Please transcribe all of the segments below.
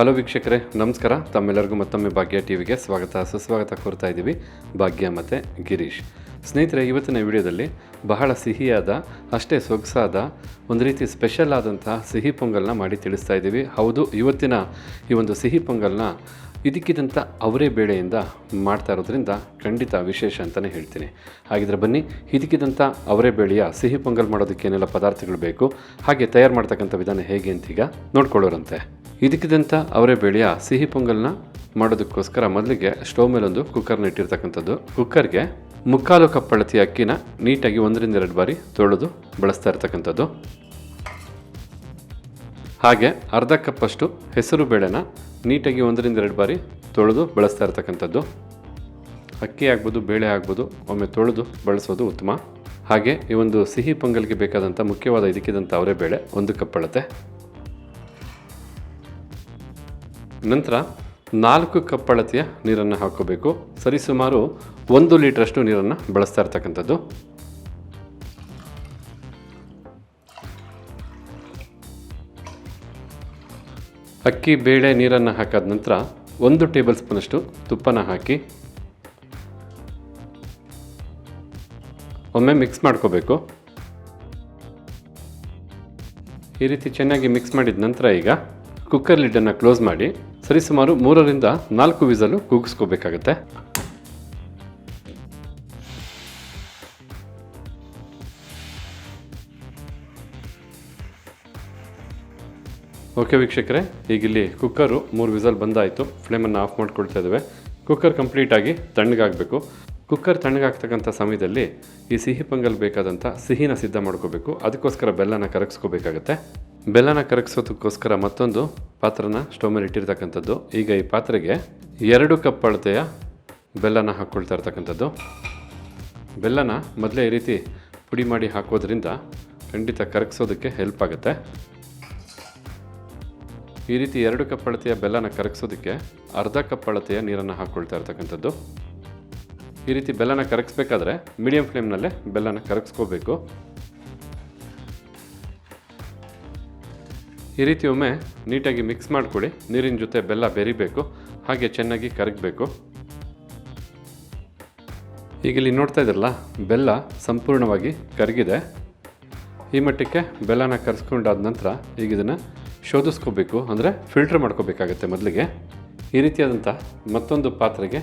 Hello ವೀಕ್ಷಕರೇ, ನಮಸ್ಕಾರ. ತಮ್ಮೆಲ್ಲರಿಗೂ ಮತ್ತೊಮ್ಮೆ ಭಾಗ್ಯ ಟಿ ವಿಗೆ ಸ್ವಾಗತ. ಸುಸ್ವಾಗತ ಕೋರ್ತಾ ಇದ್ದೀವಿ ಭಾಗ್ಯ ಮತ್ತು ಗಿರೀಶ್. ಸ್ನೇಹಿತರೆ, ಇವತ್ತಿನ ವಿಡಿಯೋದಲ್ಲಿ ಬಹಳ ಸಿಹಿಯಾದ, ಅಷ್ಟೇ ಸೊಗಸಾದ, ಒಂದು ರೀತಿ ಸ್ಪೆಷಲ್ ಆದಂತಹ ಸಿಹಿ ಪೊಂಗಲ್ನ ಮಾಡಿ ತಿಳಿಸ್ತಾ ಇದ್ದೀವಿ. ಹೌದು, ಇವತ್ತಿನ ಈ ಒಂದು ಸಿಹಿ ಪೊಂಗಲ್ನ ಇದಕ್ಕಿದಂಥ ಅವರೇ ಬೇಳೆಯಿಂದ ಮಾಡ್ತಾ ಇರೋದ್ರಿಂದ ಖಂಡಿತ ವಿಶೇಷ ಅಂತಲೇ ಹೇಳ್ತೀನಿ. ಹಾಗಿದ್ರೆ ಬನ್ನಿ ಇದಕ್ಕಿದಂಥ ಅವರೇ ಬೇಳೆಯ ಸಿಹಿ ಪೊಂಗಲ್ ಮಾಡೋದಕ್ಕೆ ಏನೆಲ್ಲ ಪದಾರ್ಥಗಳು ಬೇಕು, ಹಾಗೆ ತಯಾರು ಮಾಡ್ತಕ್ಕಂಥ ವಿಧಾನ ಹೇಗೆ ಅಂತೀಗ ನೋಡ್ಕೊಳ್ಳೋರಂತೆ. ಇದಕ್ಕಿದಂಥ ಅವರೇ ಬೇಳೆಯ ಸಿಹಿ ಪೊಂಗಲ್ನ ಮಾಡೋದಕ್ಕೋಸ್ಕರ ಮೊದಲಿಗೆ ಸ್ಟೋವ್ ಮೇಲೊಂದು ಕುಕ್ಕರ್ನ ಇಟ್ಟಿರ್ತಕ್ಕಂಥದ್ದು. ಕುಕ್ಕರ್ಗೆ ಮುಕ್ಕಾಲು ಕಪ್ ಅಳತಿ ಅಕ್ಕಿನ ನೀಟಾಗಿ ಒಂದರಿಂದ ಎರಡು ಬಾರಿ ತೊಳೆದು ಬಳಸ್ತಾ ಇರ್ತಕ್ಕಂಥದ್ದು. ಹಾಗೆ ಅರ್ಧ ಕಪ್ಪಷ್ಟು ಹೆಸರು ಬೇಳೆನ ನೀಟಾಗಿ ಒಂದರಿಂದ ಎರಡು ಬಾರಿ ತೊಳೆದು ಬಳಸ್ತಾ ಇರ್ತಕ್ಕಂಥದ್ದು. ಅಕ್ಕಿ ಆಗ್ಬೋದು, ಬೇಳೆ ಆಗ್ಬೋದು, ಒಮ್ಮೆ ತೊಳೆದು ಬಳಸೋದು ಉತ್ತಮ. ಹಾಗೆ ಈ ಒಂದು ಸಿಹಿ ಪೊಂಗಲ್ಗೆ ಬೇಕಾದಂಥ ಮುಖ್ಯವಾದ ಇದಕ್ಕಿದಂಥ ಅವರೇ ಬೇಳೆ ಒಂದು ಕಪ್ ನಂತರ ನಾಲ್ಕು ಕಪ್ ಅಳತೆಯ ನೀರನ್ನು ಹಾಕೋಬೇಕು. ಸರಿಸುಮಾರು ಒಂದು ಲೀಟ್ರಷ್ಟು ನೀರನ್ನು ಬಳಸ್ತಾ ಇರ್ತಕ್ಕಂಥದ್ದು. ಅಕ್ಕಿ, ಬೇಳೆ ನೀರನ್ನು ಹಾಕಾದ ನಂತರ ಒಂದು ಟೇಬಲ್ ಸ್ಪೂನಷ್ಟು ತುಪ್ಪನ ಹಾಕಿ ಒಮ್ಮೆ ಮಿಕ್ಸ್ ಮಾಡ್ಕೋಬೇಕು. ಈ ರೀತಿ ಚೆನ್ನಾಗಿ ಮಿಕ್ಸ್ ಮಾಡಿದ ನಂತರ ಈಗ ಕುಕ್ಕರ್ ಲಿಡ್ಡನ್ನು ಕ್ಲೋಸ್ ಮಾಡಿ ಸರಿಸುಮಾರು ಮೂರರಿಂದ ನಾಲ್ಕು ವಿಸಲು ಕೂಗಿಸ್ಕೋಬೇಕಾಗತ್ತೆ. ಓಕೆ ವೀಕ್ಷಕರೇ, ಈಗಿಲ್ಲಿ ಕುಕ್ಕರು ಮೂರು ವಿಸಲ್ ಬಂದಾಯಿತು. ಫ್ಲೇಮನ್ನು ಆಫ್ ಮಾಡ್ಕೊಳ್ತಾ ಇದ್ದೇವೆ. ಕುಕ್ಕರ್ ಕಂಪ್ಲೀಟಾಗಿ ತಣ್ಣಗಾಗಬೇಕು. ಕುಕ್ಕರ್ ತಣ್ಣಗಾಗ್ತಕ್ಕಂಥ ಸಮಯದಲ್ಲಿ ಈ ಸಿಹಿ ಪೊಂಗಲ್ ಬೇಕಾದಂಥ ಸಿಹಿನ ಸಿದ್ಧ ಮಾಡ್ಕೋಬೇಕು. ಅದಕ್ಕೋಸ್ಕರ ಬೆಲ್ಲನ ಕರಗಿಸ್ಕೋಬೇಕಾಗತ್ತೆ. ಬೆಲ್ಲನ ಕರಗಿಸೋದಕ್ಕೋಸ್ಕರ ಮತ್ತೊಂದು ಪಾತ್ರನ ಸ್ಟೋವ್ ಮೇಲೆ ಇಟ್ಟಿರ್ತಕ್ಕಂಥದ್ದು. ಈಗ ಈ ಪಾತ್ರೆಗೆ ಎರಡು ಕಪ್ ಅಳತೆಯ ಬೆಲ್ಲನ ಹಾಕ್ಕೊಳ್ತಾ ಇರ್ತಕ್ಕಂಥದ್ದು. ಬೆಲ್ಲನ ಮೊದಲೇ ಈ ರೀತಿ ಪುಡಿ ಮಾಡಿ ಹಾಕೋದ್ರಿಂದ ಖಂಡಿತ ಕರಗಿಸೋದಕ್ಕೆ ಹೆಲ್ಪ್ ಆಗುತ್ತೆ. ಈ ರೀತಿ ಎರಡು ಕಪ್ ಅಳತೆಯ ಬೆಲ್ಲನ ಕರಗಿಸೋದಕ್ಕೆ ಅರ್ಧ ಕಪ್ ಅಳತೆಯ ನೀರನ್ನು ಹಾಕ್ಕೊಳ್ತಾ ಇರ್ತಕ್ಕಂಥದ್ದು. ಈ ರೀತಿ ಬೆಲ್ಲನ ಕರಗಿಸ್ಬೇಕಾದ್ರೆ ಮೀಡಿಯಂ ಫ್ಲೇಮ್ನಲ್ಲೇ ಬೆಲ್ಲನ ಕರಗಿಸ್ಕೋಬೇಕು. ಈ ರೀತಿ ಒಮ್ಮೆ ನೀಟಾಗಿ ಮಿಕ್ಸ್ ಮಾಡಿಕೊಡಿ. ನೀರಿನ ಜೊತೆ ಬೆಲ್ಲ ಬೆರಿಬೇಕು. ಹಾಗೆ ಚೆನ್ನಾಗಿ ಕರಗಬೇಕು. ಈಗ ಇಲ್ಲಿ ನೋಡ್ತಾ ಇದ್ರಲ್ಲ ಬೆಲ್ಲ ಸಂಪೂರ್ಣವಾಗಿ ಕರಗಿದೆ. ಈ ಮಟ್ಟಕ್ಕೆ ಬೆಲ್ಲನ ಕರೆಸ್ಕೊಂಡಾದ ನಂತರ ಈಗ ಇದನ್ನು ಶೋಧಿಸ್ಕೋಬೇಕು. ಅಂದರೆ ಫಿಲ್ಟರ್ ಮಾಡ್ಕೋಬೇಕಾಗತ್ತೆ ಮೊದಲಿಗೆ. ಈ ರೀತಿಯಾದಂಥ ಮತ್ತೊಂದು ಪಾತ್ರೆಗೆ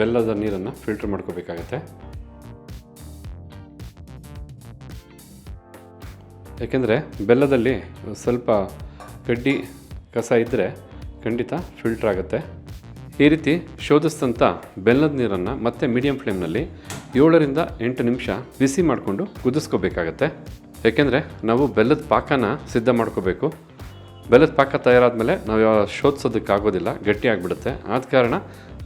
ಬೆಲ್ಲದ ನೀರನ್ನು ಫಿಲ್ಟರ್ ಮಾಡ್ಕೋಬೇಕಾಗತ್ತೆ. ಯಾಕೆಂದರೆ ಬೆಲ್ಲದಲ್ಲಿ ಸ್ವಲ್ಪ ಕಡ್ಡಿ ಕಸ ಇದ್ದರೆ ಖಂಡಿತ ಫಿಲ್ಟರ್ ಆಗುತ್ತೆ. ಈ ರೀತಿ ಶೋಧಿಸಿದಂಥ ಬೆಲ್ಲದ ನೀರನ್ನು ಮತ್ತೆ ಮೀಡಿಯಂ ಫ್ಲೇಮ್ನಲ್ಲಿ ಏಳರಿಂದ ಎಂಟು ನಿಮಿಷ ಬಿಸಿ ಮಾಡಿಕೊಂಡು ಕುದಿಸ್ಕೋಬೇಕಾಗತ್ತೆ. ಏಕೆಂದರೆ ನಾವು ಬೆಲ್ಲದ ಪಾಕನ ಸಿದ್ಧ ಮಾಡ್ಕೋಬೇಕು. ಬೆಲ್ಲದ ಪಾಕ ತಯಾರಾದಮೇಲೆ ನಾವು ಯಾವ ಶೋಧಿಸೋದಕ್ಕಾಗೋದಿಲ್ಲ ಗಟ್ಟಿ ಆಗಿಬಿಡುತ್ತೆ. ಆದ ಕಾರಣ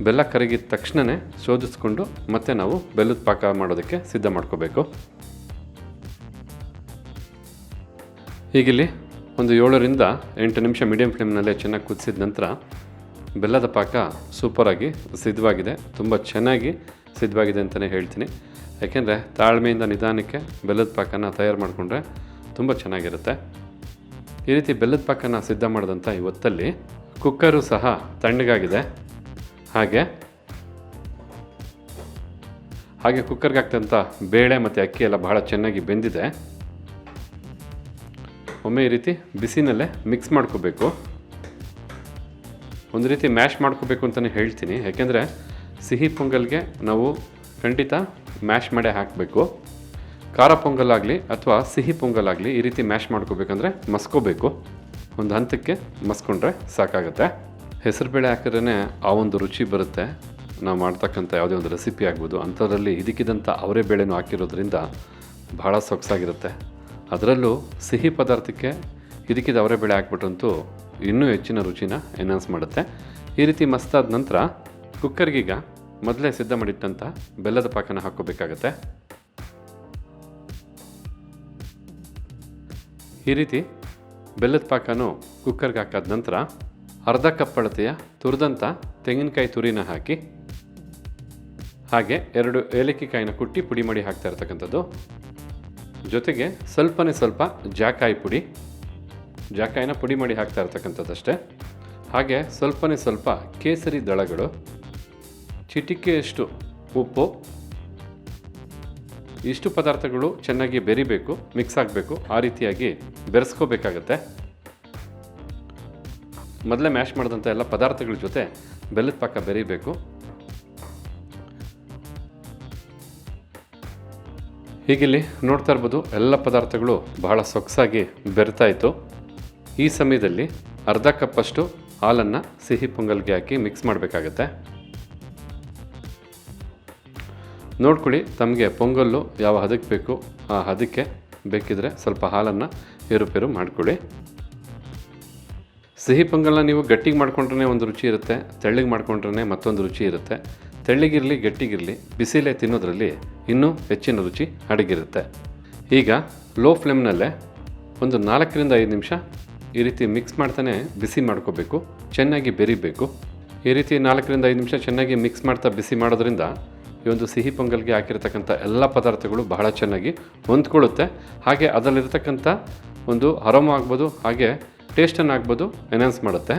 ಬೆಲ್ಲ ಕರಗಿದ ತಕ್ಷಣವೇ ಶೋಧಿಸ್ಕೊಂಡು ಮತ್ತೆ ನಾವು ಬೆಲ್ಲದ ಪಾಕ ಮಾಡೋದಕ್ಕೆ ಸಿದ್ಧ ಮಾಡ್ಕೋಬೇಕು. ಹೀಗಿಲ್ಲಿ ಒಂದು ಏಳರಿಂದ ಎಂಟು ನಿಮಿಷ ಮೀಡಿಯಂ ಫ್ಲೇಮ್ನಲ್ಲೇ ಚೆನ್ನಾಗಿ ಕುದಿಸಿದ ನಂತರ ಬೆಲ್ಲದ ಪಾಕ ಸೂಪರಾಗಿ ಸಿದ್ಧವಾಗಿದೆ. ತುಂಬ ಚೆನ್ನಾಗಿ ಸಿದ್ಧವಾಗಿದೆ ಅಂತಲೇ ಹೇಳ್ತೀನಿ. ಯಾಕೆಂದರೆ ತಾಳ್ಮೆಯಿಂದ ನಿಧಾನಕ್ಕೆ ಬೆಲ್ಲದ ಪಾಕನ ತಯಾರು ಮಾಡಿಕೊಂಡ್ರೆ ತುಂಬ ಚೆನ್ನಾಗಿರುತ್ತೆ. ಈ ರೀತಿ ಬೆಲ್ಲದ ಪಾಕನ ಸಿದ್ಧ ಮಾಡಿದಂಥ ಈ ಹೊತ್ತಲ್ಲಿ ಕುಕ್ಕರು ಸಹ ತಣ್ಣಗಾಗಿದೆ. ಹಾಗೆ ಹಾಗೆ ಕುಕ್ಕರ್ಗೆ ಹಾಕ್ತಂಥ ಬೇಳೆ ಮತ್ತು ಅಕ್ಕಿ ಎಲ್ಲ ಬಹಳ ಚೆನ್ನಾಗಿ ಬೆಂದಿದೆ. ಒಮ್ಮೆ ಈ ರೀತಿ ಬಿಸಿನಲ್ಲೇ ಮಿಕ್ಸ್ ಮಾಡ್ಕೋಬೇಕು. ಒಂದು ರೀತಿ ಮ್ಯಾಶ್ ಮಾಡ್ಕೋಬೇಕು ಅಂತಲೇ ಹೇಳ್ತೀನಿ. ಯಾಕೆಂದರೆ ಸಿಹಿ ಪೊಂಗಲ್ಗೆ ನಾವು ಖಂಡಿತ ಮ್ಯಾಶ್ ಮಾಡೇ ಹಾಕಬೇಕು. ಖಾರ ಪೊಂಗಲ್ ಆಗಲಿ ಅಥವಾ ಸಿಹಿ ಪೊಂಗಲ್ ಆಗಲಿ ಈ ರೀತಿ ಮ್ಯಾಶ್ ಮಾಡ್ಕೋಬೇಕಂದ್ರೆ ಮಸ್ಕೋಬೇಕು. ಒಂದು ಹಂತಕ್ಕೆ ಮಸ್ಕೊಂಡ್ರೆ ಸಾಕಾಗುತ್ತೆ. ಹೆಸರುಬೇಳೆ ಹಾಕಿದ್ರೇ ಆ ಒಂದು ರುಚಿ ಬರುತ್ತೆ. ನಾವು ಮಾಡ್ತಕ್ಕಂಥ ಯಾವುದೇ ಒಂದು ರೆಸಿಪಿ ಆಗ್ಬೋದು. ಅಂಥದ್ರಲ್ಲಿ ಇದಕ್ಕಿದಂಥ ಅವರೇ ಬೇಳೆನೂ ಹಾಕಿರೋದ್ರಿಂದ ಭಾಳ ಸೊಗಸಾಗಿರುತ್ತೆ. ಅದರಲ್ಲೂ ಸಿಹಿ ಪದಾರ್ಥಕ್ಕೆ ಇದಕ್ಕಿದ ಅವರೇ ಬೆಳೆ ಹಾಕ್ಬಿಟ್ರಂತೂ ಇನ್ನೂ ಹೆಚ್ಚಿನ ರುಚಿನ ಎನ್ಹಾನ್ಸ್ ಮಾಡುತ್ತೆ. ಈ ರೀತಿ ಮಸ್ತಾದ ನಂತರ ಕುಕ್ಕರ್ಗೀಗ ಮೊದಲೇ ಸಿದ್ಧ ಮಾಡಿಟ್ಟಂಥ ಬೆಲ್ಲದ ಪಾಕನ ಹಾಕ್ಕೋಬೇಕಾಗತ್ತೆ. ಈ ರೀತಿ ಬೆಲ್ಲದ ಪಾಕನು ಕುಕ್ಕರ್ಗೆ ಹಾಕಾದ ನಂತರ ಅರ್ಧ ಕಪ್ ಅಳತೆಯ ತುರಿದಂಥ ತೆಂಗಿನಕಾಯಿ ತುರಿನ ಹಾಕಿ, ಹಾಗೆ ಎರಡು ಏಲಕ್ಕಿ ಕಾಯಿನ ಕುಟ್ಟಿ ಪುಡಿ ಮಾಡಿ ಹಾಕ್ತಾ ಇರ್ತಕ್ಕಂಥದ್ದು. ಜೊತೆಗೆ ಸ್ವಲ್ಪನೇ ಸ್ವಲ್ಪ ಜಾಕಾಯಿ ಪುಡಿ. ಜಾಕಾಯಿನ ಪುಡಿ ಮಾಡಿ ಹಾಕ್ತಾ ಇರ್ತಕ್ಕಂಥದ್ದಷ್ಟೇ. ಹಾಗೆ ಸ್ವಲ್ಪನೇ ಸ್ವಲ್ಪ ಕೇಸರಿ ದಳಗಳು. ಚಿಟಿಕೆಯಷ್ಟು ಉಪ್ಪು. ಇಷ್ಟು ಪದಾರ್ಥಗಳು ಚೆನ್ನಾಗಿ ಬೆರಿಬೇಕು, ಮಿಕ್ಸ್ ಆಗಬೇಕು, ಆ ರೀತಿಯಾಗಿ ಬೆರೆಸ್ಕೋಬೇಕಾಗತ್ತೆ. ಮೊದಲೇ ಮ್ಯಾಶ್ ಮಾಡಿದಂಥ ಎಲ್ಲ ಪದಾರ್ಥಗಳ ಜೊತೆ ಬೆಲ್ಲದ ಪಾಕ ಬೆರಿಬೇಕು. ಹೀಗಿಲ್ಲಿ ನೋಡ್ತಾ ಇರ್ಬೋದು, ಎಲ್ಲ ಪದಾರ್ಥಗಳು ಬಹಳ ಸೊಗಸಾಗಿ ಬೆರ್ತಾಯಿತ್ತು ಈ ಸಮಯದಲ್ಲಿ ಅರ್ಧ ಕಪ್ಪಷ್ಟು ಹಾಲನ್ನು ಸಿಹಿ ಪೊಂಗಲ್ಗೆ ಹಾಕಿ ಮಿಕ್ಸ್ ಮಾಡಬೇಕಾಗತ್ತೆ. ನೋಡ್ಕೊಳ್ಳಿ, ತಮಗೆ ಪೊಂಗಲ್ಲು ಯಾವ ಹದಕ್ಕೆ ಬೇಕು, ಆ ಹದಕ್ಕೆ ಬೇಕಿದ್ರೆ ಸ್ವಲ್ಪ ಹಾಲನ್ನು ಏರುಪೇರು ಮಾಡಿಕೊಳ್ಳಿ. ಸಿಹಿ ಪೊಂಗಲ್ನ ನೀವು ಗಟ್ಟಿಗೆ ಮಾಡಿಕೊಂಡ್ರೆ ಒಂದು ರುಚಿ ಇರುತ್ತೆ, ತೆಳ್ಳಗೆ ಮಾಡ್ಕೊಂಡ್ರೆ ಮತ್ತೊಂದು ರುಚಿ ಇರುತ್ತೆ. ತೆಳ್ಳಗಿರಲಿ, ಗಟ್ಟಿಗಿರಲಿ, ಬಿಸಿಲೇ ತಿನ್ನೋದ್ರಲ್ಲಿ ಇನ್ನೂ ಹೆಚ್ಚಿನ ರುಚಿ ಅಡಗಿರುತ್ತೆ. ಈಗ ಲೋ ಫ್ಲೇಮ್ನಲ್ಲೇ ಒಂದು ನಾಲ್ಕರಿಂದ ಐದು ನಿಮಿಷ ಈ ರೀತಿ ಮಿಕ್ಸ್ ಮಾಡ್ತಾನೆ ಬಿಸಿ ಮಾಡ್ಕೋಬೇಕು, ಚೆನ್ನಾಗಿ ಬೆರಿಬೇಕು. ಈ ರೀತಿ ನಾಲ್ಕರಿಂದ ಐದು ನಿಮಿಷ ಚೆನ್ನಾಗಿ ಮಿಕ್ಸ್ ಮಾಡ್ತಾ ಬಿಸಿ ಮಾಡೋದ್ರಿಂದ ಈ ಒಂದು ಸಿಹಿ ಪೊಂಗಲ್ಗೆ ಹಾಕಿರ್ತಕ್ಕಂಥ ಎಲ್ಲ ಪದಾರ್ಥಗಳು ಬಹಳ ಚೆನ್ನಾಗಿ ಹೊಂದ್ಕೊಳ್ಳುತ್ತೆ. ಹಾಗೆ ಅದರಲ್ಲಿರ್ತಕ್ಕಂಥ ಒಂದು ಅರೋಮ ಆಗ್ಬೋದು, ಹಾಗೆ ಟೇಸ್ಟನ್ನು ಆಗ್ಬೋದು ಎನ್ಹಾನ್ಸ್ ಮಾಡುತ್ತೆ.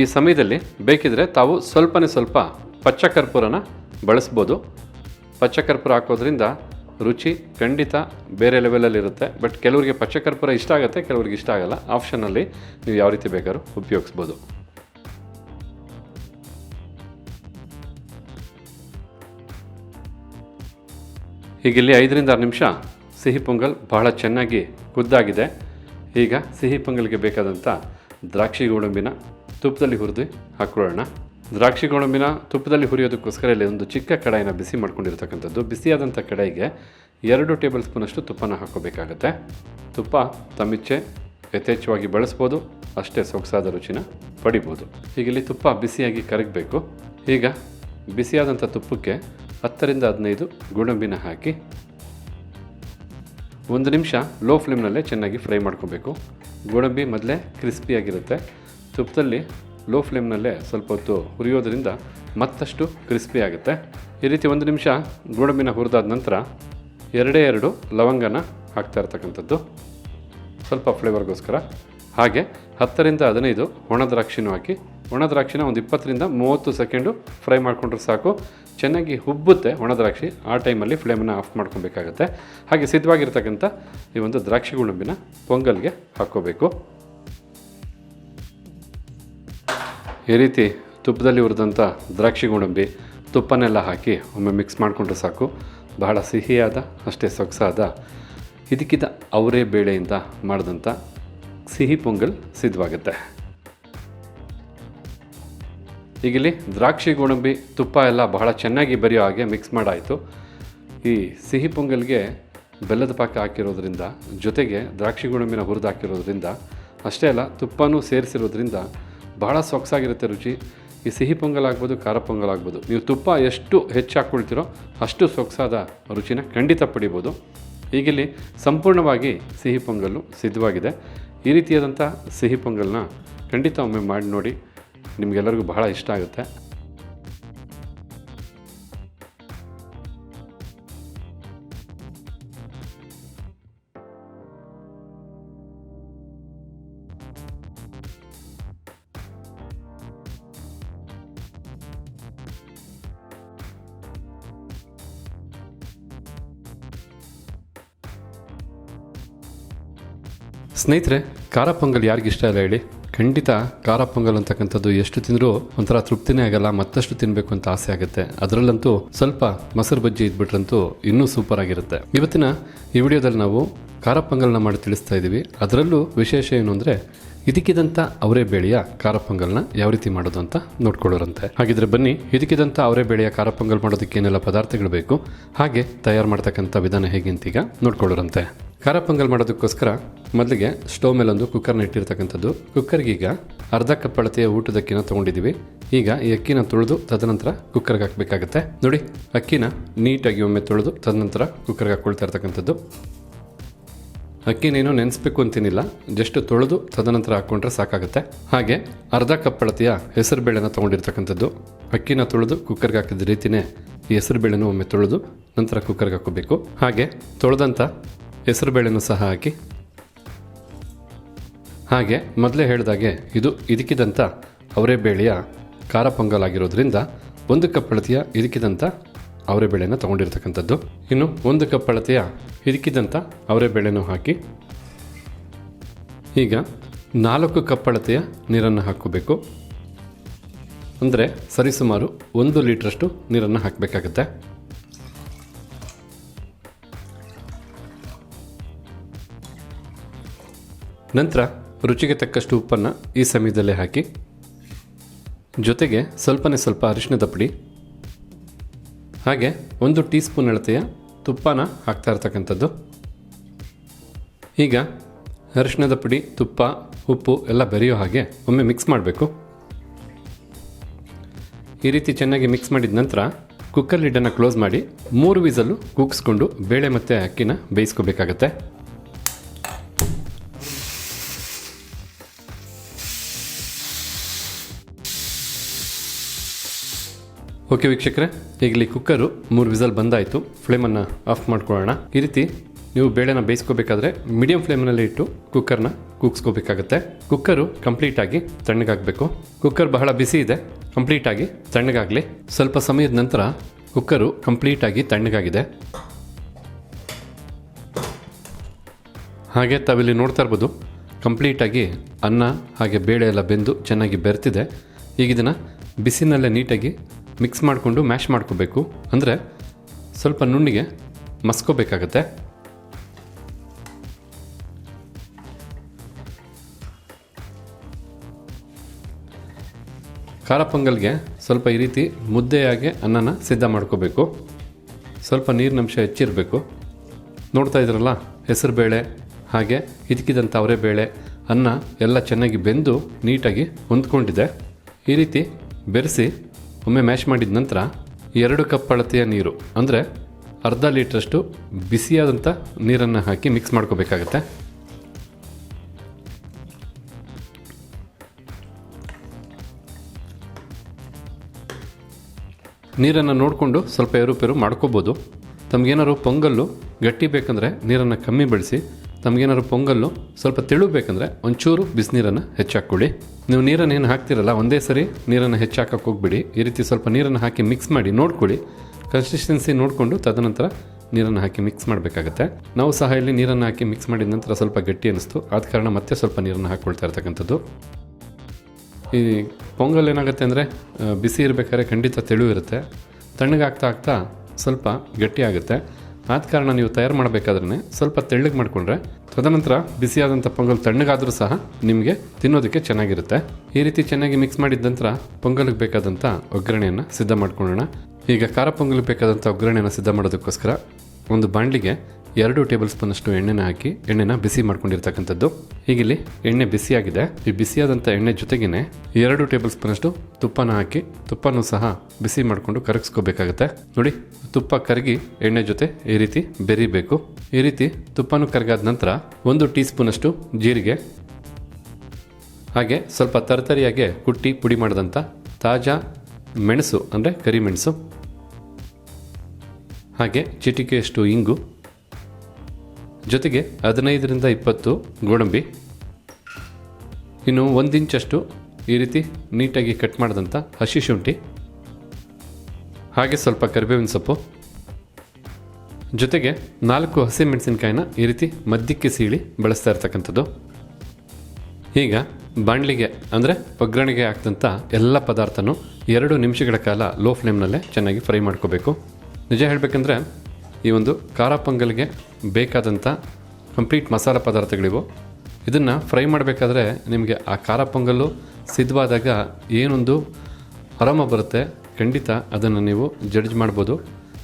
ಈ ಸಮಯದಲ್ಲಿ ಬೇಕಿದ್ರೆ ತಾವು ಸ್ವಲ್ಪನೇ ಸ್ವಲ್ಪ ಪಚ್ಚ ಕರ್ಪೂರನ ಬಳಸ್ಬೋದು. ಪಚ್ಚ ಕರ್ಪೂರ ಹಾಕೋದ್ರಿಂದ ರುಚಿ ಖಂಡಿತ ಬೇರೆ ಲೆವೆಲಲ್ಲಿ ಇರುತ್ತೆ. ಬಟ್ ಕೆಲವರಿಗೆ ಪಚ್ಚ ಕರ್ಪೂರ ಇಷ್ಟ ಆಗುತ್ತೆ, ಕೆಲವರಿಗೆ ಇಷ್ಟ ಆಗಲ್ಲ. ಆಪ್ಷನಲ್ಲಿ ನೀವು ಯಾವ ರೀತಿ ಬೇಕಾದ್ರೂ ಉಪಯೋಗಿಸ್ಬೋದು. ಹೀಗಿಲ್ಲಿ ಐದರಿಂದ ಆರು ನಿಮಿಷ ಸಿಹಿ ಪೊಂಗಲ್ ಬಹಳ ಚೆನ್ನಾಗಿ ಕುದ್ದಾಗಿದೆ. ಈಗ ಸಿಹಿ ಪೊಂಗಲ್ಗೆ ಬೇಕಾದಂಥ ದ್ರಾಕ್ಷಿ ಗೋಡಂಬಿನ ತುಪ್ಪದಲ್ಲಿ ಹುರಿದು ಹಾಕ್ಕೊಳ್ಳೋಣ. ದ್ರಾಕ್ಷಿ ಗೋಡಂಬಿನ ತುಪ್ಪದಲ್ಲಿ ಹುರಿಯೋದಕ್ಕೋಸ್ಕರ ಇಲ್ಲಿ ಒಂದು ಚಿಕ್ಕ ಕಡಾಯಿನ ಬಿಸಿ ಮಾಡ್ಕೊಂಡಿರ್ತಕ್ಕಂಥದ್ದು. ಬಿಸಿಯಾದಂಥ ಕಡಾಯಿಗೆ ಎರಡು ಟೇಬಲ್ ಸ್ಪೂನಷ್ಟು ತುಪ್ಪನ ಹಾಕೋಬೇಕಾಗತ್ತೆ. ತುಪ್ಪ ತಮಿಚ್ಚೆ ಯಥೇಚ್ಛವಾಗಿ ಬಳಸ್ಬೋದು, ಅಷ್ಟೇ ಸೊಗಸಾದ ರುಚಿನ ಪಡಿಬೋದು. ಈಗ ಇಲ್ಲಿ ತುಪ್ಪ ಬಿಸಿಯಾಗಿ ಕರಗಬೇಕು. ಈಗ ಬಿಸಿಯಾದಂಥ ತುಪ್ಪಕ್ಕೆ ಹತ್ತರಿಂದ ಹದಿನೈದು ಗೋಡಂಬಿನ ಹಾಕಿ ಒಂದು ನಿಮಿಷ ಲೋ ಫ್ಲೇಮ್ನಲ್ಲೇ ಚೆನ್ನಾಗಿ ಫ್ರೈ ಮಾಡ್ಕೋಬೇಕು. ಗೋಡಂಬಿ ಮೊದಲೇ ಕ್ರಿಸ್ಪಿಯಾಗಿರುತ್ತೆ. ತುಪ್ಪದಲ್ಲಿ ಲೋ ಫ್ಲೇಮ್ನಲ್ಲೇ ಸ್ವಲ್ಪ ಹೊತ್ತು ಹುರಿಯೋದ್ರಿಂದ ಮತ್ತಷ್ಟು ಕ್ರಿಸ್ಪಿ ಆಗುತ್ತೆ. ಈ ರೀತಿ ಒಂದು ನಿಮಿಷ ಗೋಡಂಬಿನ ಹುರಿದಾದ ನಂತರ ಎರಡೇ ಎರಡು ಲವಂಗನ ಹಾಕ್ತಾ ಇರ್ತಕ್ಕಂಥದ್ದು. ಸ್ವಲ್ಪ ಫ್ಲೇವರ್ಗೋಸ್ಕರ. ಹಾಗೆ ಹತ್ತರಿಂದ ಹದಿನೈದು ಒಣ ದ್ರಾಕ್ಷಿನೂ ಹಾಕಿ ಒಣ ದ್ರಾಕ್ಷಿನ ಒಂದು ಇಪ್ಪತ್ತರಿಂದ ಮೂವತ್ತು ಸೆಕೆಂಡು ಫ್ರೈ ಮಾಡಿಕೊಂಡ್ರೆ ಸಾಕು. ಚೆನ್ನಾಗಿ ಹುಬ್ಬುತ್ತೆ ಒಣ ದ್ರಾಕ್ಷಿ, ಆ ಟೈಮಲ್ಲಿ ಫ್ಲೇಮನ್ನು ಆಫ್ ಮಾಡ್ಕೊಬೇಕಾಗತ್ತೆ. ಹಾಗೆ ಸಿದ್ಧವಾಗಿರ್ತಕ್ಕಂಥ ಈ ಒಂದು ದ್ರಾಕ್ಷಿ ಗುಣಂಬಿನ ಪೊಂಗಲ್ಗೆ ಹಾಕ್ಕೋಬೇಕು. ಈ ರೀತಿ ತುಪ್ಪದಲ್ಲಿ ಹುರಿದಂಥ ದ್ರಾಕ್ಷಿ ಗೋಡಂಬಿ ತುಪ್ಪನೆಲ್ಲ ಹಾಕಿ ಒಮ್ಮೆ ಮಿಕ್ಸ್ ಮಾಡಿಕೊಂಡ್ರೆ ಸಾಕು. ಬಹಳ ಸಿಹಿಯಾದ, ಅಷ್ಟೇ ಸೊಗಸಾದ ಇದಕ್ಕಿದ್ದ ಅವರೇ ಬೇಳೆಯಿಂದ ಮಾಡಿದಂಥ ಸಿಹಿ ಪೊಂಗಲ್ ಸಿದ್ಧವಾಗುತ್ತೆ. ಈಗಿಲ್ಲಿ ದ್ರಾಕ್ಷಿ ಗೋಡಂಬಿ ತುಪ್ಪ ಎಲ್ಲ ಬಹಳ ಚೆನ್ನಾಗಿ ಬರೆಯೋ ಹಾಗೆ ಮಿಕ್ಸ್ ಮಾಡಾಯಿತು. ಈ ಸಿಹಿ ಪೊಂಗಲ್ಗೆ ಬೆಲ್ಲದ ಪಾಕ ಹಾಕಿರೋದ್ರಿಂದ ಜೊತೆಗೆ ದ್ರಾಕ್ಷಿ ಗೋಡಂಬಿನ ಹುರಿದು ಹಾಕಿರೋದ್ರಿಂದ ಅಷ್ಟೇ ಅಲ್ಲ, ತುಪ್ಪನೂ ಸೇರಿಸಿರೋದ್ರಿಂದ ಬಹಳ ಸೊಗಸಾಗಿರುತ್ತೆ ರುಚಿ. ಈ ಸಿಹಿ ಪೊಂಗಲ್ ಆಗ್ಬೋದು, ಖಾರ ಪೊಂಗಲ್ ಆಗ್ಬೋದು. ನೀವು ತುಪ್ಪ ಎಷ್ಟು ಹೆಚ್ಚು ಹಾಕ್ಕೊಳ್ತೀರೋ ಅಷ್ಟು ಸೊಗಸಾದ ರುಚಿನ ಖಂಡಿತ ಪಡಿಬೋದು. ಈಗಿಲ್ಲಿ ಸಂಪೂರ್ಣವಾಗಿ ಸಿಹಿ ಪೊಂಗಲ್ಲು ಸಿದ್ಧವಾಗಿದೆ. ಈ ರೀತಿಯಾದಂಥ ಸಿಹಿ ಪೊಂಗಲ್ನ ಖಂಡಿತ ಒಮ್ಮೆ ಮಾಡಿ ನೋಡಿ. ನಿಮಗೆಲ್ಲರಿಗೂ ಬಹಳ ಇಷ್ಟ ಆಗುತ್ತೆ. ಸ್ನೇಹಿತರೆ, ಖಾರ ಪೊಂಗಲ್ ಯಾರಿಗಿಷ್ಟ ಇಲ್ಲ ಹೇಳಿ. ಖಂಡಿತ ಖಾರ ಪೊಂಗಲ್ ಅಂತಕ್ಕಂಥದ್ದು ಎಷ್ಟು ತಿಂದರೂ ಒಂಥರ ತೃಪ್ತಿನೇ ಆಗಲ್ಲ, ಮತ್ತಷ್ಟು ತಿನ್ನಬೇಕು ಅಂತ ಆಸೆ ಆಗುತ್ತೆ. ಅದರಲ್ಲಂತೂ ಸ್ವಲ್ಪ ಮೊಸರು ಬಜ್ಜಿ ಇದ್ಬಿಟ್ರಂತೂ ಇನ್ನೂ ಸೂಪರ್ ಆಗಿರುತ್ತೆ. ಇವತ್ತಿನ ಈ ವಿಡಿಯೋದಲ್ಲಿ ನಾವು ಖಾರ ಪೊಂಗಲ್ನ ಮಾಡಿ ತಿಳಿಸ್ತಾ ಇದ್ದೀವಿ. ಅದರಲ್ಲೂ ವಿಶೇಷ ಏನು ಅಂದರೆ ಇದಕ್ಕಿದಂಥ ಅವರೇ ಬೇಳೆಯ ಖಾರ ಪೊಂಗಲ್ನ ಯಾವ ರೀತಿ ಮಾಡೋದು ಅಂತ ನೋಡ್ಕೊಳ್ಳೋರಂತೆ. ಹಾಗಿದ್ರೆ ಬನ್ನಿ ಇದಕ್ಕಿದಂಥ ಅವರೇ ಬೇಳೆಯ ಖಾರ ಪೊಂಗಲ್ ಮಾಡೋದಕ್ಕೆ ಏನೆಲ್ಲ ಪದಾರ್ಥಗಳು ಬೇಕು, ಹಾಗೆ ತಯಾರು ಮಾಡ್ತಕ್ಕಂಥ ವಿಧಾನ ಹೇಗೆ ಅಂತೀಗ ನೋಡ್ಕೊಳ್ಳೋರಂತೆ. ಖಾರ ಪೊಂಗಲ್ ಮಾಡೋದಕ್ಕೋಸ್ಕರ ಮೊದಲಿಗೆ ಸ್ಟವ್ ಮೇಲೊಂದು ಕುಕ್ಕರ್ನ ಇಟ್ಟಿರ್ತಕ್ಕಂಥದ್ದು. ಕುಕ್ಕರ್ಗೆ ಈಗ ಅರ್ಧ ಕಪ್ ಅಳತೆಯ ಊಟದ ಅಕ್ಕಿನ ತೊಗೊಂಡಿದ್ದೀವಿ. ಈಗ ಈ ಅಕ್ಕಿನ ತೊಳೆದು ತದನಂತರ ಕುಕ್ಕರ್ಗೆ ಹಾಕಬೇಕಾಗತ್ತೆ. ನೋಡಿ, ಅಕ್ಕಿನ ನೀಟಾಗಿ ಒಮ್ಮೆ ತೊಳೆದು ತದನಂತರ ಕುಕ್ಕರ್ಗೆ ಹಾಕ್ಕೊಳ್ತಾ ಇರ್ತಕ್ಕಂಥದ್ದು. ಅಕ್ಕಿನೇನು ನೆನೆಸ್ಬೇಕು ಅಂತೇನಿಲ್ಲ. ಜಸ್ಟ್ ತೊಳೆದು ತದನಂತರ ಹಾಕ್ಕೊಂಡ್ರೆ ಸಾಕಾಗುತ್ತೆ. ಹಾಗೆ ಅರ್ಧ ಕಪ್ ಅಳತೆಯ ಹೆಸರು ಬೇಳೆನ ತೊಗೊಂಡಿರ್ತಕ್ಕಂಥದ್ದು. ಅಕ್ಕಿನ ತೊಳೆದು ಕುಕ್ಕರ್ಗೆ ಹಾಕಿದ ರೀತಿಯೇ ಈ ಹೆಸರು ಬೇಳೆನೂ ಒಮ್ಮೆ ತೊಳೆದು ನಂತರ ಕುಕ್ಕರ್ಗೆ ಹಾಕೋಬೇಕು ಹಾಗೆ ತೊಳೆದಂಥ ಹೆಸರು ಬೇಳೆನೂ ಸಹ ಹಾಕಿ. ಹಾಗೆ ಮೊದಲೇ ಹೇಳಿದಾಗೆ ಇದು ಇದಕ್ಕಿದಂಥ ಅವರೇ ಬೇಳೆಯ ಖಾರ ಪೊಂಗಲ್ ಆಗಿರೋದ್ರಿಂದ ಒಂದು ಕಪ್ ಅಳತೆಯ ಇದಕ್ಕಿದಂಥ ಅವರೇ ಬೇಳೆನ ತೊಗೊಂಡಿರ್ತಕ್ಕಂಥದ್ದು. ಇನ್ನು ಒಂದು ಕಪ್ ಅಳತೆಯ ಇದಕ್ಕಿದಂಥ ಅವರೇ ಬೇಳೆನೂ ಹಾಕಿ. ಈಗ ನಾಲ್ಕು ಕಪ್ ಅಳತೆಯ ನೀರನ್ನು ಹಾಕಬೇಕು ಅಂದರೆ ಸರಿಸುಮಾರು ಒಂದು ಲೀಟ್ರಷ್ಟು ನೀರನ್ನು ಹಾಕಬೇಕಾಗತ್ತೆ. ನಂತರ ರುಚಿಗೆ ತಕ್ಕಷ್ಟು ಉಪ್ಪನ್ನು ಈ ಸಮಯದಲ್ಲೇ ಹಾಕಿ, ಜೊತೆಗೆ ಸ್ವಲ್ಪನೇ ಸ್ವಲ್ಪ ಅರಿಶಿನದ ಪುಡಿ, ಹಾಗೆ ಒಂದು ಟೀ ಸ್ಪೂನ್ ಅಳತೆಯ ತುಪ್ಪನ ಹಾಕ್ತಾ ಇರ್ತಕ್ಕಂಥದ್ದು. ಈಗ ಅರಿಶಿನದ ಪುಡಿ, ತುಪ್ಪ, ಉಪ್ಪು ಎಲ್ಲ ಬೆರೆಯೋ ಹಾಗೆ ಒಮ್ಮೆ ಮಿಕ್ಸ್ ಮಾಡಬೇಕು. ಈ ರೀತಿ ಚೆನ್ನಾಗಿ ಮಿಕ್ಸ್ ಮಾಡಿದ ನಂತರ ಕುಕ್ಕರ್ ಲಿಡ್ಡನ್ನು ಕ್ಲೋಸ್ ಮಾಡಿ ಮೂರು ವೀಸಲ್ಲು ಕೂಗಿಸ್ಕೊಂಡು ಬೇಳೆ ಮತ್ತು ಅಕ್ಕಿನ ಬೇಯಿಸ್ಕೋಬೇಕಾಗತ್ತೆ. ಓಕೆ ವೀಕ್ಷಕರೇ, ಈಗಲಿ ಕುಕ್ಕರು ಮೂರು ವಿಸಲ್ ಬಂದಾಯಿತು. ಫ್ಲೇಮನ್ನು ಆಫ್ ಮಾಡ್ಕೊಳ್ಳೋಣ. ಈ ರೀತಿ ನೀವು ಬೇಳೆನ ಬೇಯಿಸ್ಕೋಬೇಕಾದ್ರೆ ಮೀಡಿಯಂ ಫ್ಲೇಮ್ನಲ್ಲಿ ಇಟ್ಟು ಕುಕ್ಕರ್ನ ಕೂಗಿಸ್ಕೋಬೇಕಾಗತ್ತೆ. ಕುಕ್ಕರು ಕಂಪ್ಲೀಟಾಗಿ ತಣ್ಣಗಾಗಬೇಕು. ಕುಕ್ಕರ್ ಬಹಳ ಬಿಸಿ ಇದೆ. ಕಂಪ್ಲೀಟಾಗಿ ತಣ್ಣಗಾಗಲಿ. ಸ್ವಲ್ಪ ಸಮಯದ ನಂತರ ಕುಕ್ಕರು ಕಂಪ್ಲೀಟಾಗಿ ತಣ್ಣಗಾಗಿದೆ. ಹಾಗೆ ತಾವಿಲ್ಲಿ ನೋಡ್ತಾ ಇರ್ಬೋದು ಕಂಪ್ಲೀಟಾಗಿ ಅನ್ನ ಹಾಗೆ ಬೇಳೆ ಎಲ್ಲ ಬೆಂದು ಚೆನ್ನಾಗಿ ಬೆರ್ತಿದೆ. ಈಗ ಇದನ್ನು ಬಿಸಿನಲ್ಲೇ ನೀಟಾಗಿ ಮಿಕ್ಸ್ ಮಾಡಿಕೊಂಡು ಮ್ಯಾಶ್ ಮಾಡ್ಕೋಬೇಕು. ಅಂದರೆ ಸ್ವಲ್ಪ ನುಣ್ಣಿಗೆ ಮಸ್ಕೋಬೇಕಾಗತ್ತೆ. ಖಾರ ಪೊಂಗಲ್ಗೆ ಸ್ವಲ್ಪ ಈ ರೀತಿ ಮುದ್ದೆಯಾಗಿ ಅನ್ನನ ಸಿದ್ಧ ಮಾಡ್ಕೋಬೇಕು. ಸ್ವಲ್ಪ ನೀರಿನಂಶ ಹೆಚ್ಚಿರಬೇಕು. ನೋಡ್ತಾ ಇದ್ರಲ್ಲ ಹೆಸರುಬೇಳೆ ಹಾಗೆ ಇದಕ್ಕಿದಂಥ ಅವರೇ ಬೇಳೆ, ಅನ್ನ ಎಲ್ಲ ಚೆನ್ನಾಗಿ ಬೆಂದು ನೀಟಾಗಿ ಹೊಂದ್ಕೊಂಡಿದೆ. ಈ ರೀತಿ ಬೆರೆಸಿ ಒಮ್ಮೆ ಮ್ಯಾಶ್ ಮಾಡಿದ ನಂತರ ಎರಡು ಕಪ್ ಅಳತೆಯ ನೀರು, ಅಂದರೆ ಅರ್ಧ ಲೀಟ್ರಷ್ಟು ಬಿಸಿಯಾದಂಥ ನೀರನ್ನು ಹಾಕಿ ಮಿಕ್ಸ್ ಮಾಡ್ಕೋಬೇಕಾಗತ್ತೆ. ನೀರನ್ನು ನೋಡಿಕೊಂಡು ಸ್ವಲ್ಪ ಏರುಪೇರು ಮಾಡ್ಕೋಬೋದು. ತಮಗೇನಾದ್ರು ಪೊಂಗಲ್ಲು ಗಟ್ಟಿ ಬೇಕಂದರೆ ನೀರನ್ನು ಕಮ್ಮಿ ಬೆಳೆಸಿ ತಮಗೇನಾದ್ರು ಪೊಂಗಲ್ಲು ಸ್ವಲ್ಪ ತಿಳುಬೇಕಂದ್ರೆ ಒಂಚೂರು ಬಿಸಿನೀರನ್ನು ಹೆಚ್ಚಾಕ್ಕೊಳ್ಳಿ. ನೀವು ನೀರನ್ನು ಏನು ಹಾಕ್ತಿರಲ್ಲ, ಒಂದೇ ಸರಿ ನೀರನ್ನು ಹೆಚ್ಚಾಕಕ್ಕೆ ಹೋಗ್ಬಿಡಿ. ಈ ರೀತಿ ಸ್ವಲ್ಪ ನೀರನ್ನು ಹಾಕಿ ಮಿಕ್ಸ್ ಮಾಡಿ ನೋಡ್ಕೊಳ್ಳಿ. ಕನ್ಸಿಸ್ಟೆನ್ಸಿ ನೋಡಿಕೊಂಡು ತದನಂತರ ನೀರನ್ನು ಹಾಕಿ ಮಿಕ್ಸ್ ಮಾಡಬೇಕಾಗತ್ತೆ. ನಾವು ಸಹ ಇಲ್ಲಿ ನೀರನ್ನು ಹಾಕಿ ಮಿಕ್ಸ್ ಮಾಡಿದ ನಂತರ ಸ್ವಲ್ಪ ಗಟ್ಟಿ ಅನ್ನಿಸ್ತು. ಆದ ಕಾರಣ ಮತ್ತೆ ಸ್ವಲ್ಪ ನೀರನ್ನು ಹಾಕ್ಕೊಳ್ತಾ ಇರ್ತಕ್ಕಂಥದ್ದು. ಈ ಪೊಂಗಲ್ ಏನಾಗುತ್ತೆ ಅಂದರೆ ಬಿಸಿ ಇರಬೇಕಾದ್ರೆ ಖಂಡಿತ ತೆಳು ಇರುತ್ತೆ. ತಣ್ಣಗಾಗ್ತಾ ಆಗ್ತಾ ಸ್ವಲ್ಪ ಗಟ್ಟಿ ಆಗುತ್ತೆ. ಆದ ಕಾರಣ ನೀವು ತಯಾರು ಮಾಡಬೇಕಾದ್ರೆ ಸ್ವಲ್ಪ ತೆಳ್ಳಗೆ ಮಾಡಿಕೊಂಡ್ರೆ ತದನಂತರ ಬಿಸಿಯಾದಂಥ ಪೊಂಗಲ್ ತಣ್ಣಗಾದರೂ ಸಹ ನಿಮಗೆ ತಿನ್ನೋದಕ್ಕೆ ಚೆನ್ನಾಗಿರುತ್ತೆ. ಈ ರೀತಿ ಚೆನ್ನಾಗಿ ಮಿಕ್ಸ್ ಮಾಡಿದ ನಂತರ ಪೊಂಗಲ್ಗೆ ಬೇಕಾದಂಥ ಒಗ್ಗರಣೆಯನ್ನು ಸಿದ್ಧ ಮಾಡ್ಕೊಳ್ಳೋಣ. ಈಗ ಖಾರ ಪೊಂಗಲ್ಗೆ ಬೇಕಾದಂಥ ಒಗ್ಗರಣೆಯನ್ನು ಸಿದ್ಧ ಮಾಡೋದಕ್ಕೋಸ್ಕರ ಒಂದು ಬಾಣಲಿಗೆ ಎರಡು ಟೇಬಲ್ ಸ್ಪೂನಷ್ಟು ಎಣ್ಣೆನ ಹಾಕಿ ಎಣ್ಣೆನ ಬಿಸಿ ಮಾಡ್ಕೊಂಡಿರ್ತಕ್ಕಂಥದ್ದು. ಹೀಗಿಲ್ಲಿ ಎಣ್ಣೆ ಬಿಸಿಯಾಗಿದೆ. ಈ ಬಿಸಿಯಾದಂಥ ಎಣ್ಣೆ ಜೊತೆಗೇನೆ ಎರಡು ಟೇಬಲ್ ಸ್ಪೂನಷ್ಟು ತುಪ್ಪನ ಹಾಕಿ ತುಪ್ಪನೂ ಸಹ ಬಿಸಿ ಮಾಡಿಕೊಂಡು ಕರಗಿಸ್ಕೋಬೇಕಾಗತ್ತೆ. ನೋಡಿ, ತುಪ್ಪ ಕರಗಿ ಎಣ್ಣೆ ಜೊತೆ ಈ ರೀತಿ ಬೆರಿಬೇಕು. ಈ ರೀತಿ ತುಪ್ಪನೂ ಕರಗಾದ ನಂತರ ಒಂದು ಟೀ ಸ್ಪೂನಷ್ಟು ಜೀರಿಗೆ, ಹಾಗೆ ಸ್ವಲ್ಪ ತರತರಿಯಾಗೆ ಕುಟ್ಟಿ ಪುಡಿ ಮಾಡಿದಂಥ ತಾಜಾ ಮೆಣಸು, ಅಂದರೆ ಕರಿಮೆಣಸು ಹಾಗೆ ಚಿಟಿಕೆಯಷ್ಟು ಇಂಗು ಜೊತೆಗೆ ಹದಿನೈದರಿಂದ ಇಪ್ಪತ್ತು ಗೋಡಂಬಿ. ಇನ್ನು ಒಂದು ಇಂಚಷ್ಟು ಈ ರೀತಿ ನೀಟಾಗಿ ಕಟ್ ಮಾಡಿದಂಥ ಹಸಿ ಶುಂಠಿ. ಹಾಗೆ ಸ್ವಲ್ಪ ಕರಿಬೇವಿನ ಸೊಪ್ಪು. ಜೊತೆಗೆ ನಾಲ್ಕು ಹಸಿ ಮೆಣಸಿನಕಾಯಿನ ಈ ರೀತಿ ಮಧ್ಯಕ್ಕೆ ಸೀಳಿ ಬಳಸ್ತಾ ಇರ್ತಕ್ಕಂಥದ್ದು. ಈಗ ಬಾಣಲಿಗೆ ಅಂದರೆ ಒಗ್ಗರಣೆಗೆ ಆಗ್ತಂಥ ಎಲ್ಲ ಪದಾರ್ಥನೂ ಎರಡು ನಿಮಿಷಗಳ ಕಾಲ ಲೋ ಫ್ಲೇಮ್ನಲ್ಲೇ ಚೆನ್ನಾಗಿ ಫ್ರೈ ಮಾಡ್ಕೋಬೇಕು. ನಿಜ ಹೇಳಬೇಕಂದ್ರೆ ಈ ಒಂದು ಖಾರ ಪೊಂಗಲ್ಗೆ ಬೇಕಾದಂಥ ಕಂಪ್ಲೀಟ್ ಮಸಾಲ ಪದಾರ್ಥಗಳಿವು. ಇದನ್ನು ಫ್ರೈ ಮಾಡಬೇಕಾದ್ರೆ ನಿಮಗೆ ಆ ಖಾರ ಪೊಂಗಲ್ಲು ಸಿದ್ಧವಾದಾಗ ಏನೊಂದು ಆರಾಮ ಬರುತ್ತೆ, ಖಂಡಿತ ಅದನ್ನು ನೀವು ಜಡ್ಜ್ ಮಾಡ್ಬೋದು.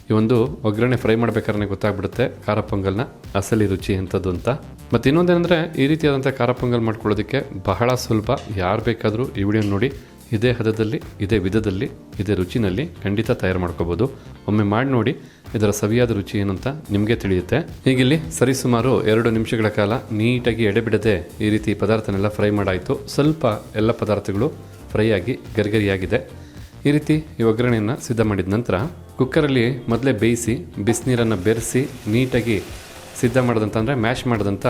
ಈ ಒಂದು ಒಗ್ಗರಣೆ ಫ್ರೈ ಮಾಡ್ಬೇಕಾದ್ರೆ ಗೊತ್ತಾಗ್ಬಿಡುತ್ತೆ, ಖಾರ ಪೊಂಗಲ್ನ ಅಸಲಿ ರುಚಿ ಎಂಥದ್ದು ಅಂತ. ಮತ್ತು ಇನ್ನೊಂದೇನೆಂದರೆ ಈ ರೀತಿಯಾದಂಥ ಖಾರ ಪೊಂಗಲ್ ಮಾಡ್ಕೊಳ್ಳೋದಕ್ಕೆ ಬಹಳ ಸುಲಭ, ಯಾರು ಬೇಕಾದರೂ ಈ ವಿಡಿಯೋ ನೋಡಿ ಇದೇ ಹದದಲ್ಲಿ, ಇದೇ ವಿಧದಲ್ಲಿ, ಇದೇ ರುಚಿನಲ್ಲಿ ಖಂಡಿತ ತಯಾರು ಮಾಡ್ಕೋಬೋದು. ಒಮ್ಮೆ ಮಾಡಿ ನೋಡಿ, ಇದರ ಸವಿಯಾದ ರುಚಿ ಏನಂತ ನಿಮಗೆ ತಿಳಿಯುತ್ತೆ. ಹೀಗಿಲ್ಲಿ ಸರಿಸುಮಾರು ಎರಡು ನಿಮಿಷಗಳ ಕಾಲ ನೀಟಾಗಿ ಎಡೆಬಿಡದೆ ಈ ರೀತಿ ಪದಾರ್ಥನೆಲ್ಲ ಫ್ರೈ ಮಾಡಾಯಿತು. ಸ್ವಲ್ಪ ಎಲ್ಲ ಪದಾರ್ಥಗಳು ಫ್ರೈ ಆಗಿ ಗರಿಗರಿಯಾಗಿದೆ. ಈ ರೀತಿ ಈ ಒಗ್ಗರಣೆಯನ್ನು ಸಿದ್ಧ ಮಾಡಿದ ನಂತರ ಕುಕ್ಕರಲ್ಲಿ ಮೊದಲೇ ಬೇಯಿಸಿ, ಬಿಸಿನೀರನ್ನು ಬೆರೆಸಿ ನೀಟಾಗಿ ಸಿದ್ಧ ಮಾಡಿದಂಥ ಅಂದರೆ ಮ್ಯಾಶ್ ಮಾಡಿದಂಥ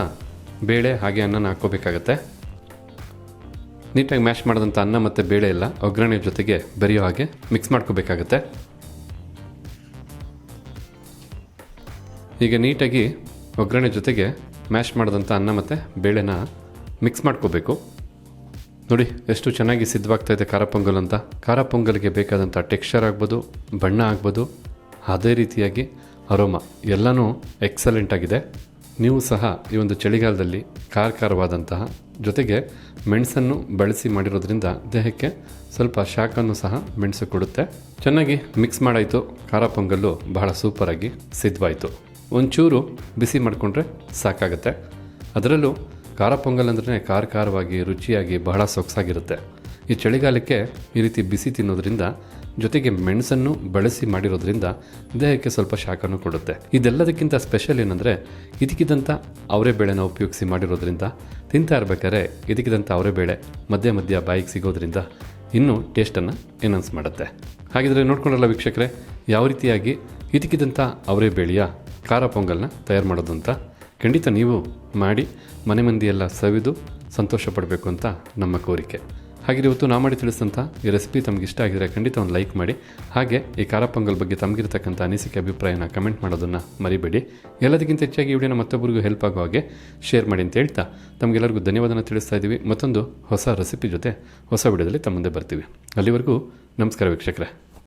ಬೇಳೆ, ಹಾಗೆ ಅನ್ನನ ಹಾಕ್ಕೋಬೇಕಾಗತ್ತೆ. ನೀಟಾಗಿ ಮ್ಯಾಶ್ ಮಾಡಿದಂಥ ಅನ್ನ ಮತ್ತು ಬೇಳೆ ಎಲ್ಲ ಒಗ್ಗರಣೆ ಜೊತೆಗೆ ಬೆರೆಯೋ ಹಾಗೆ ಮಿಕ್ಸ್ ಮಾಡ್ಕೋಬೇಕಾಗತ್ತೆ. ಈಗ ನೀಟಾಗಿ ಒಗ್ಗರಣೆ ಜೊತೆಗೆ ಮ್ಯಾಶ್ ಮಾಡಿದಂಥ ಅನ್ನ ಮತ್ತು ಬೇಳೆನ ಮಿಕ್ಸ್ ಮಾಡ್ಕೋಬೇಕು. ನೋಡಿ, ಎಷ್ಟು ಚೆನ್ನಾಗಿ ಸಿದ್ಧವಾಗ್ತಾ ಇದೆ ಖಾರ ಪೊಂಗಲ್ ಅಂತ. ಖಾರ ಪೊಂಗಲ್ಗೆ ಬೇಕಾದಂಥ ಟೆಕ್ಸ್ಚರ್ ಆಗ್ಬೋದು, ಬಣ್ಣ ಆಗ್ಬೋದು, ಅದೇ ರೀತಿಯಾಗಿ ಅರೋಮ ಎಲ್ಲನೂ ಎಕ್ಸಲೆಂಟ್ ಆಗಿದೆ. ನೀವು ಸಹ ಈ ಒಂದು ಚಳಿಗಾಲದಲ್ಲಿ ಕಾರ್ಕಾರವಾದಂತಹ ಜೊತೆಗೆ ಮೆಣಸನ್ನು ಬಳಸಿ ಮಾಡಿರೋದ್ರಿಂದ ದೇಹಕ್ಕೆ ಸ್ವಲ್ಪ ಶಾಖನ್ನು ಸಹ ಮೆಣಸು ಕೊಡುತ್ತೆ. ಚೆನ್ನಾಗಿ ಮಿಕ್ಸ್ ಮಾಡಾಯಿತು. ಖಾರ ಪೊಂಗಲ್ಲು ಬಹಳ ಸೂಪರಾಗಿ ಸಿದ್ಧವಾಯಿತು ಒಂಚೂರು ಬಿಸಿ ಮಾಡಿಕೊಂಡ್ರೆ ಸಾಕಾಗುತ್ತೆ. ಅದರಲ್ಲೂ ಖಾರ ಪೊಂಗಲ್ ಅಂದ್ರೆ ಖಾರ ಖಾರವಾಗಿ ರುಚಿಯಾಗಿ ಬಹಳ ಸೊಗಸಾಗಿರುತ್ತೆ. ಈ ಚಳಿಗಾಲಕ್ಕೆ ಈ ರೀತಿ ಬಿಸಿ ತಿನ್ನೋದ್ರಿಂದ ಜೊತೆಗೆ ಮೆಣಸನ್ನು ಬಳಸಿ ಮಾಡಿರೋದ್ರಿಂದ ದೇಹಕ್ಕೆ ಸ್ವಲ್ಪ ಶಾಖನೂ ಕೊಡುತ್ತೆ. ಇದೆಲ್ಲದಕ್ಕಿಂತ ಸ್ಪೆಷಲ್ ಏನಂದರೆ ಇದಕ್ಕಿದಂಥ ಅವರೇ ಬೇಳೆನ ಉಪಯೋಗಿಸಿ ಮಾಡಿರೋದ್ರಿಂದ, ತಿಂತಾ ಇರ್ಬೇಕಾದ್ರೆ ಇದಕ್ಕಿದಂಥ ಅವರೇ ಬೇಳೆ ಮಧ್ಯ ಮಧ್ಯ ಬಾಯಿಗೆ ಸಿಗೋದ್ರಿಂದ ಇನ್ನೂ ಟೇಸ್ಟನ್ನು ಎನೌನ್ಸ್ ಮಾಡುತ್ತೆ. ಹಾಗಿದ್ರೆ ನೋಡ್ಕೊಂಡಲ್ಲ ವೀಕ್ಷಕರೇ, ಯಾವ ರೀತಿಯಾಗಿ ಇದಕ್ಕಿದಂಥ ಅವರೇ ಬೇಳೆಯ ಖಾರ ಪೊಂಗಲ್ನ ತಯಾರು ಮಾಡೋದು ಅಂತ ಖಂಡಿತ ನೀವು ಮಾಡಿ ಮನೆ ಮಂದಿಯೆಲ್ಲ ಸವಿದು ಸಂತೋಷ ಪಡಬೇಕು ಅಂತ ನಮ್ಮ ಕೋರಿಕೆ. ಹಾಗೆ ಇವತ್ತು ನಾ ಮಾಡಿ ತಿಳಿಸಿದಂಥ ಈ ರೆಸಿಪಿ ತಮಗೆ ಇಷ್ಟ ಆಗಿದ್ರೆ ಖಂಡಿತ ಒಂದು ಲೈಕ್ ಮಾಡಿ. ಹಾಗೆ ಈ ಖಾರ ಪೊಂಗಲ್ ಬಗ್ಗೆ ತಮಗಿರ್ತಕ್ಕಂಥ ಅನಿಸಿಕೆ, ಅಭಿಪ್ರಾಯನ ಕಮೆಂಟ್ ಮಾಡೋದನ್ನು ಮರಿಬೇಡಿ. ಎಲ್ಲದಕ್ಕಿಂತ ಹೆಚ್ಚಾಗಿ ಈ ವಿಡಿಯೋನ ಮತ್ತೊಬ್ಬರಿಗೂ ಹೆಲ್ಪ್ ಆಗೋ ಹಾಗೆ ಶೇರ್ ಮಾಡಿ ಅಂತ ಹೇಳ್ತಾ ತಮಗೆಲ್ಲರಿಗೂ ಧನ್ಯವಾದನ ತಿಳಿಸ್ತಾ ಇದ್ದೀವಿ. ಮತ್ತೊಂದು ಹೊಸ ರೆಸಿಪಿ ಜೊತೆ ಹೊಸ ವಿಡಿಯೋದಲ್ಲಿ ತಮ್ಮ ಮುಂದೆ ಬರ್ತೀವಿ. ಅಲ್ಲಿವರೆಗೂ ನಮಸ್ಕಾರ ವೀಕ್ಷಕರೇ.